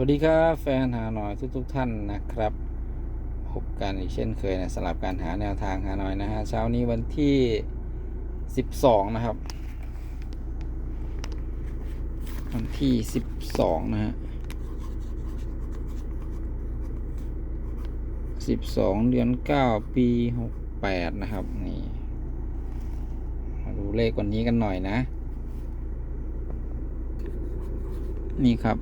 วัสดีครับแฟนหาหน่อยทุกทุกท่านนะครับ พบกันอีกเช่นเคยนะสำหรับการหาแนวทางหาหน่อยนะฮะเช้านี้วันที่ 12 นะครับ วันที่ 12 นะฮะ 12 เดือน 9 ปี 68 นะครับ นี่ มาดูเลขวันนี้กันหน่อยนะ นี่ครับ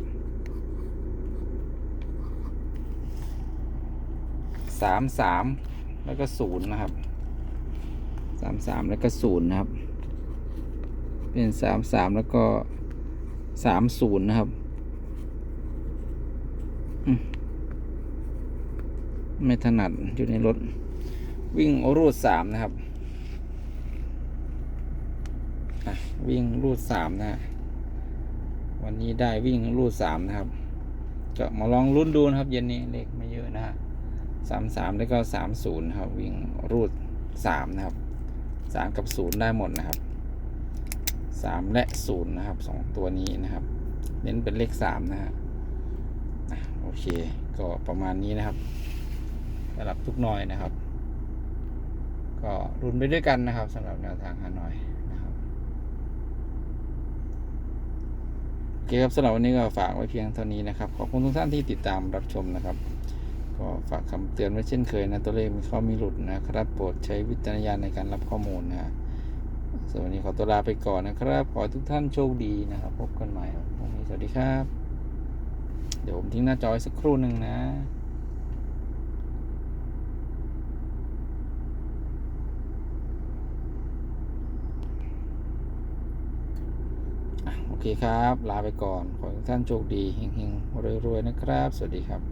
สามสามแล้วก็ศูนย์นะครับสามสามแล้วก็ศูนย์นะครับ เป็นสามสามแล้วก็สามศูนย์นะครับ ไม่ถนัดอยู่ในรถ วิ่งรูดสามนะครับวิ่งรูดสามนะฮะวันนี้ได้วิ่งรูดสามนะครับก็มาลองรุ่นดูนะครับ เย็นนี้เลขไม่เยอะนะฮะ สามสามแล้วก็สามศูนย์ครับ วิ่งรูดสามนะครับสามกับศูนย์ได้หมดนะครับสามและศูนย์นะครับสองตัวนี้นะครับ เน้นเป็นเลขสามนะฮะโอเค ก็ประมาณนี้นะครับสำหรับทุกหน่อยนะครับ ก็รุนไปด้วยกันนะครับสำหรับแนวทางฮานอยนะครับโอเคครับสำหรับวันนี้ก็ฝากไว้เพียงเท่านี้นะครับ ขอบคุณทุกท่านที่ติดตามรับชมนะครับ ก็ฝากคำเตือนไว้เช่นเคยนะ ตัวเลขมีข้อมีหลุดนะครับ โปรดใช้วิจารณญาณในการรับข้อมูลนะฮะส่วนวันนี้ขอตัวลาไปก่อนนะครับ ขอทุกท่านโชคดีนะครับ พบกันใหม่วันนี้สวัสดีครับ เดี๋ยวผมทิ้งหน้าจอสักครู่หนึ่งนะโอเคครับ ลาไปก่อน ขอทุกท่านโชคดีเฮงๆรวยๆนะครับ สวัสดีครับ